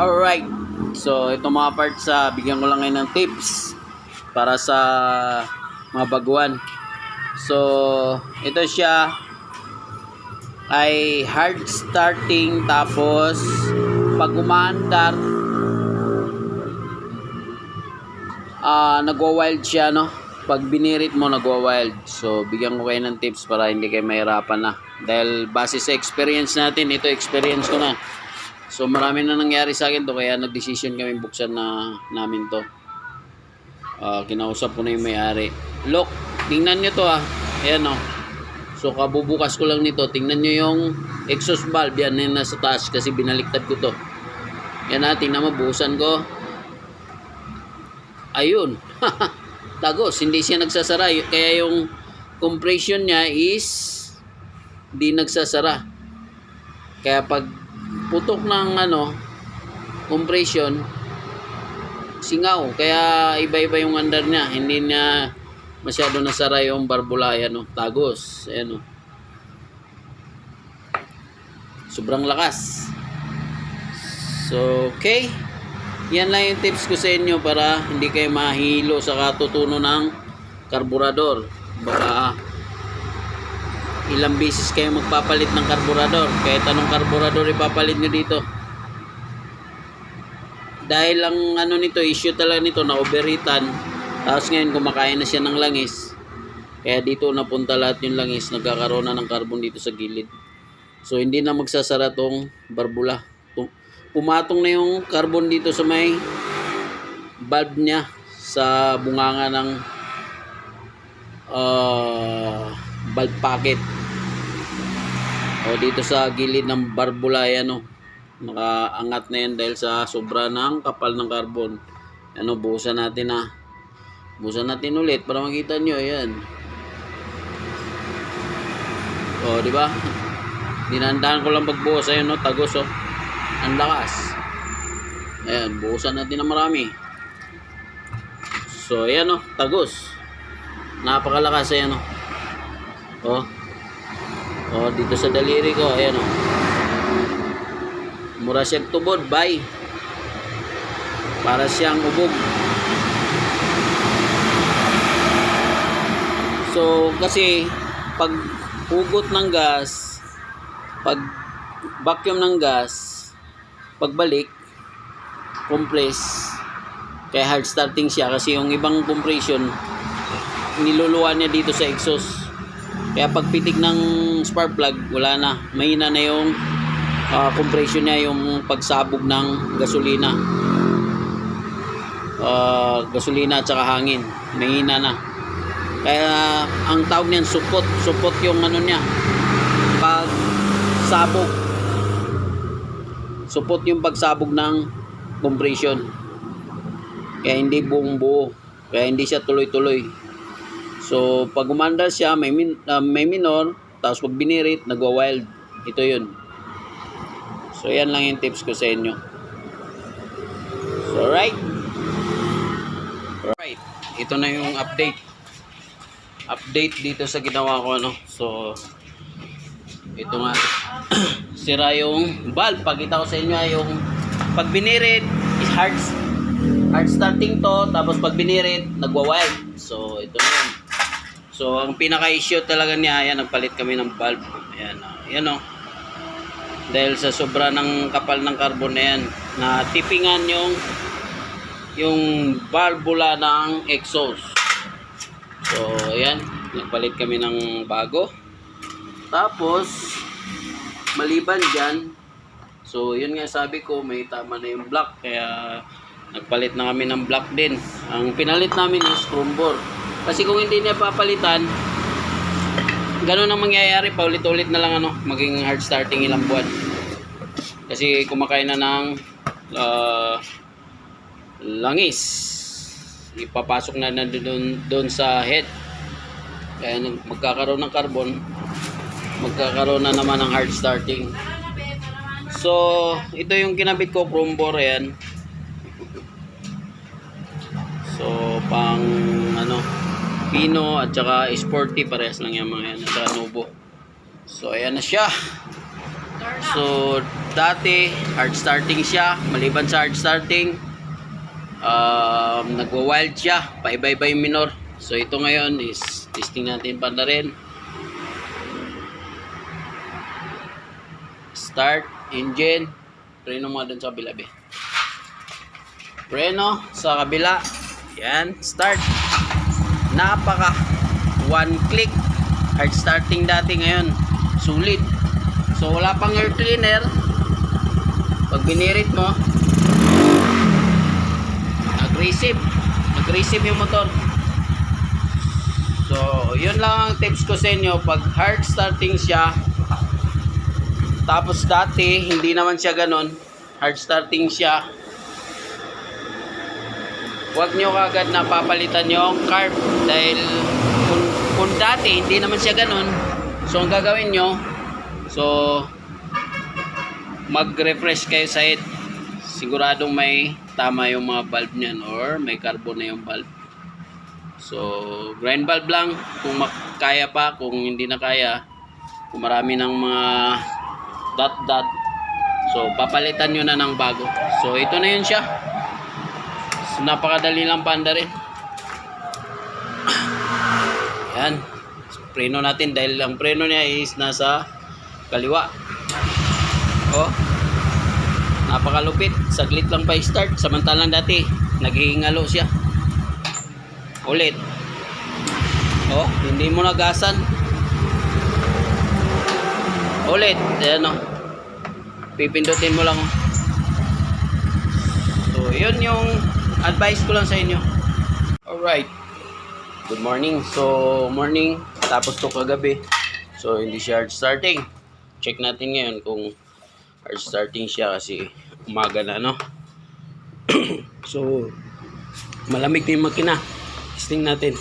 Alright. So, ito mga parts sa bigyan ko lang ngayon ng tips para sa mga baguhan. So, ito siya ay hard starting tapos pag umaandar ah nagwa-wild siya no pag binirit mo nagwa-wild so bigyan ko kayo ng tips para hindi kayo mahirapan na dahil base sa experience natin ito experience ko na so marami na nangyari sa akin to kaya nag-decision kami buksan na namin to Ah, kinausap ko na yung may-ari look tingnan nyo to ah ayan oh So kabubukas ko lang nito, tingnan nyo yung exhaust valve yan yung nasa taas kasi binaliktad ko to. Yan na, tingnan mo, buhusan ko. Ayun. Tagos, hindi siya nagsasara. Kaya yung compression niya is di nagsasara. Kaya pag putok ng ano, compression, singaw. Kaya iba-iba yung andar niya. Hindi niya masyado nasara yung barbula ayan tagos. Ayan o sobrang lakas. So okay. Yan lang yung tips ko sa inyo para hindi kayo mahilo sa katutuno ng karburador. Baka ilang beses kayo magpapalit ng karburador kahit anong karburador ipapalit nyo dito dahil ang ano nito issue talaga nito na overheatan tapos ngayon kumakain na siya ng langis. Kaya dito napunta lahat yung langis. Nagkakaroon na ng carbon dito sa gilid. So hindi na magsasara tong barbula. Pumatong na yung carbon dito sa may valve niya sa bunganga ng uh, valve packet. O dito sa gilid ng barbula yan o. Nakaangat na yan dahil sa sobra ng kapal ng carbon. Ano, buhusan natin na. Busan natin ulit para makita nyo. Ayan. O, di ba? Dinandaan ko lang pagbuhos. Ayan, no? Tagos, oh. Ang lakas. Ayan, buhusan natin na marami. So, ayan, no? Tagos. Napakalakas, ayan, no? O. O, dito sa daliri ko. Ayan, no? Mura siyang tubod. Bye. Para siyang ubog. So, kasi pag hugot ng gas, pag vacuum ng gas, pagbalik, compress, kaya hard starting siya kasi yung ibang compression, niluluwan niya dito sa exhaust. Kaya pag pitik ng spark plug, wala na. Mahina na yung ah, compression niya, yung pagsabog ng gasolina. Ah, gasolina at saka hangin. Mahina na. Kaya ang tawag niyan supot, supot yung ano niya. Pag sabog. Supot yung pagsabog ng compression. Kaya hindi buong buo. Kaya hindi siya tuloy-tuloy. So pag umandar siya, may, min, ah, may minor, tapos pag binirit, nagwa-wild. Ito yun. So yan lang yung tips ko sa inyo. So right. Right. Ito na yung update update dito sa ginawa ko ano. So ito nga sira yung valve. Pakita ko sa inyo ay yung pag binirit is hard hard starting to tapos pag binirit nagwa-wild. So ito na yun. So ang pinaka-issue talaga niya ayan nagpalit kami ng valve. Ayan oh. Ayan oh. Dahil sa sobra ng kapal ng carbon na yan na tipingan yung yung valvula ng exhaust. So, ayan. Nagpalit kami ng bago. Tapos, maliban dyan, so, yun nga sabi ko, may tama na yung block. Kaya, nagpalit na kami ng block din. Ang pinalit namin is chrome bore. Kasi kung hindi niya papalitan, ganun ang mangyayari. Paulit-ulit na lang ano, maging hard starting ilang buwan. Kasi kumakain na ng ah, langis ipapasok na na doon, doon sa head kaya magkakaroon ng carbon magkakaroon na naman ng hard starting so ito yung kinabit ko chrome bore yan so pang pino at saka sporty parehas lang yan mga yan at saka nubo so ayan na siya So, dati, hard starting siya. Maliban sa hard starting, um, nagwa-wild siya. Paiba-iba yung minor. So, ito ngayon is testing natin pa na rin. Start, engine. Preno mo dun sa kabila, be. Preno sa kabila. Yan, start. Napaka one click. Hard starting dati ngayon. Sulit. So wala pang air cleaner. Pag binirit mo, aggressive. Aggressive yung motor. So, yun lang ang tips ko sa inyo. Pag hard starting siya, tapos dati, hindi naman siya ganun. Hard starting siya. Huwag nyo kagad na papalitan yung carb. Dahil kung, kung dati, hindi naman siya ganun. So, ang gagawin nyo, so, mag-refresh kayo sa it. Siguradong may tama yung mga valve niyan or may carbon na yung valve. So, grind valve lang kung makaya pa, kung hindi na kaya, kung marami ng mga dot dot. So, papalitan nyo na ng bago. So, ito na yun siya. So, napakadali lang panda rin. Yan. Preno natin dahil ang preno niya is nasa kaliwa. Oh. Napakalupit. Saglit lang pa i-start. Samantalang dati, naghihingalo siya. Ulit. Oh, hindi mo nagasan. Ulit. Ayan oh. Pipindutin mo lang oh. So, yun yung advice ko lang sa inyo. Alright. Good morning. So, morning. Tapos to kagabi. So, hindi siya hard starting. Check natin ngayon kung hard starting siya kasi umaga na, no? so, malamig na yung makina. Testing natin.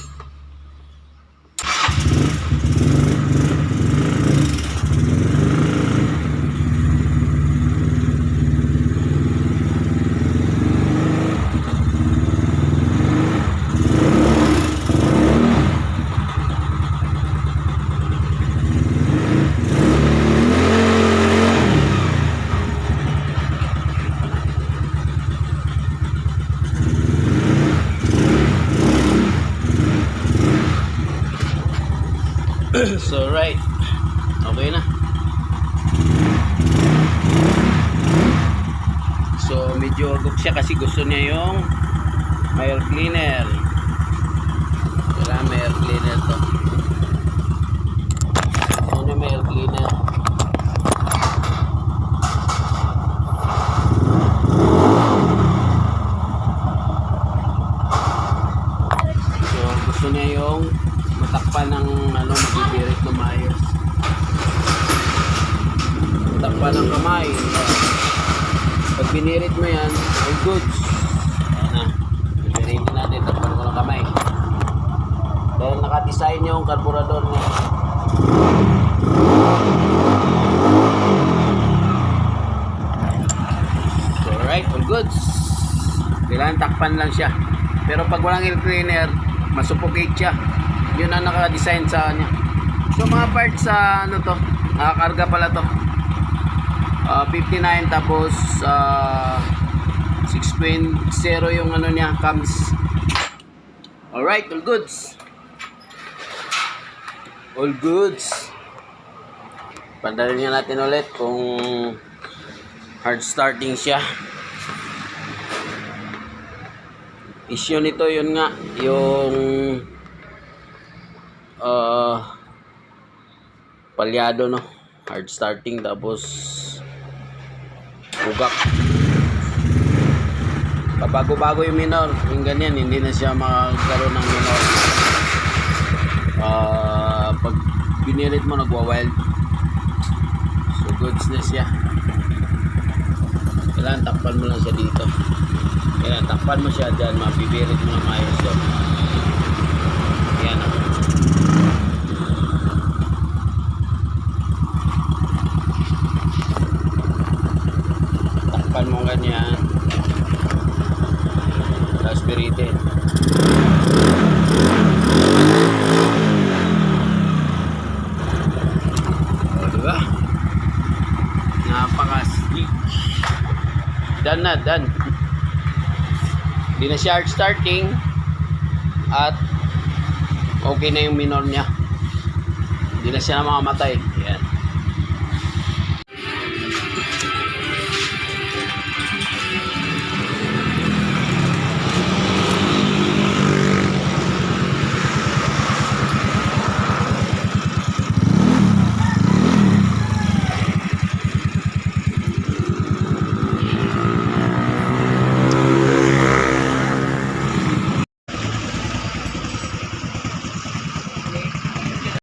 So, right. Okay na. So, medyo agok siya kasi gusto niya yung air cleaner. Kailangan may air cleaner to. Niya may air cleaner. So, gusto niya yung matakpan ng ano, magibirit na maayos. Matakpan ng kamay. Pag binirit mo yan, all goods. Ayan na. Binirit natin, takpan ko ng kamay. Dahil nakadesign yung karburador niya. So, alright, all goods. Kailangan takpan lang siya. Pero pag walang air cleaner, masuffocate siya. Yun ang naka-design sa kanya. So mga parts sa ano to, nakakarga pala to. Ah, 59 tapos ah, 6.0 yung ano niya, cams. Alright, all goods. All goods. Pandalin nga natin ulit kung hard starting siya. issue nito yun nga yung uh, palyado no hard starting tapos bugak pabago-bago yung minor. Yung ganyan hindi na siya magkaroon ng minor. Uh, pag binirit mo nagwa-wild. So goods na siya. Kailangan takpan mo lang siya dito. Yan, takpan mo siya dyan, mabibirit mo na maayos doon. Dan na, dan. Hindi na siya starting. At okay na yung minor niya. Hindi na siya na makamatay.